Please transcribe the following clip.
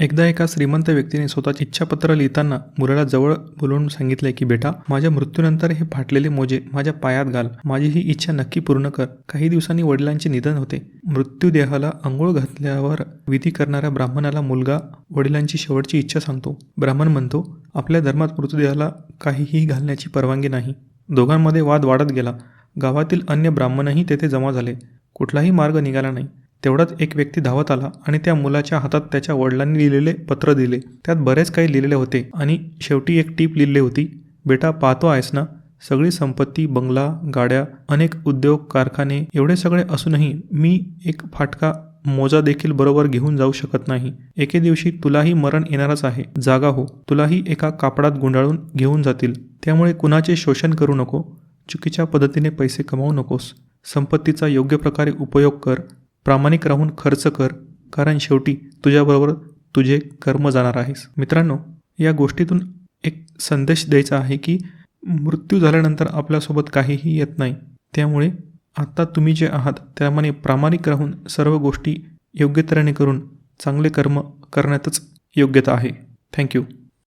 एकदा एका श्रीमंत व्यक्तीने स्वतःची इच्छापत्र लिहिताना मुलाला जवळ बोलवून सांगितले की बेटा माझ्या मृत्यूनंतर हे फाटलेले मोजे माझ्या पायात घाल. माझी ही इच्छा नक्की पूर्ण कर. काही दिवसांनी वडिलांचे निधन होते. मृत्यूदेहाला आंघोळ घातल्यावर विधी करणाऱ्या ब्राह्मणाला मुलगा वडिलांची शेवटची इच्छा सांगतो. ब्राह्मण म्हणतो आपल्या धर्मात मृतदेहाला काहीही घालण्याची परवानगी नाही. दोघांमध्ये वाद वाढत गेला. गावातील अन्य ब्राह्मणही तेथे जमा झाले. कुठलाही मार्ग निघाला नाही. तेवढाच एक व्यक्ती धावत आला आणि त्या मुलाच्या हातात त्याच्या वडिलांनी लिहिलेले पत्र दिले. त्यात बरेच काही लिहिलेले होते आणि शेवटी एक टीप लिहिली होती. बेटा पाहतो आहेस ना? सगळी संपत्ती बंगला गाड्या अनेक उद्योग कारखाने एवढे सगळे असूनही मी एक फाटका मोजा देखील बरोबर घेऊन जाऊ शकत नाही. एके दिवशी तुलाही मरण येणारच आहे. जागा हो. तुलाही एका कापडात गुंडाळून घेऊन जातील. त्यामुळे कुणाचे शोषण करू नको. चुकीच्या पद्धतीने पैसे कमावू नकोस. संपत्तीचा योग्य प्रकारे उपयोग कर. प्रामाणिक राहून खर्च कर कारण शेवटी तुझ्याबरोबर तुझे कर्म जाणार आहेस. मित्रांनो या गोष्टीतून एक संदेश द्यायचा आहे की मृत्यू झाल्यानंतर आपल्यासोबत काहीही येत नाही. त्यामुळे आत्ता तुम्ही जे आहात त्यामाने प्रामाणिक राहून सर्व गोष्टी योग्य तऱ्हेने करून चांगले कर्म करण्यातच योग्यता आहे. थँक्यू.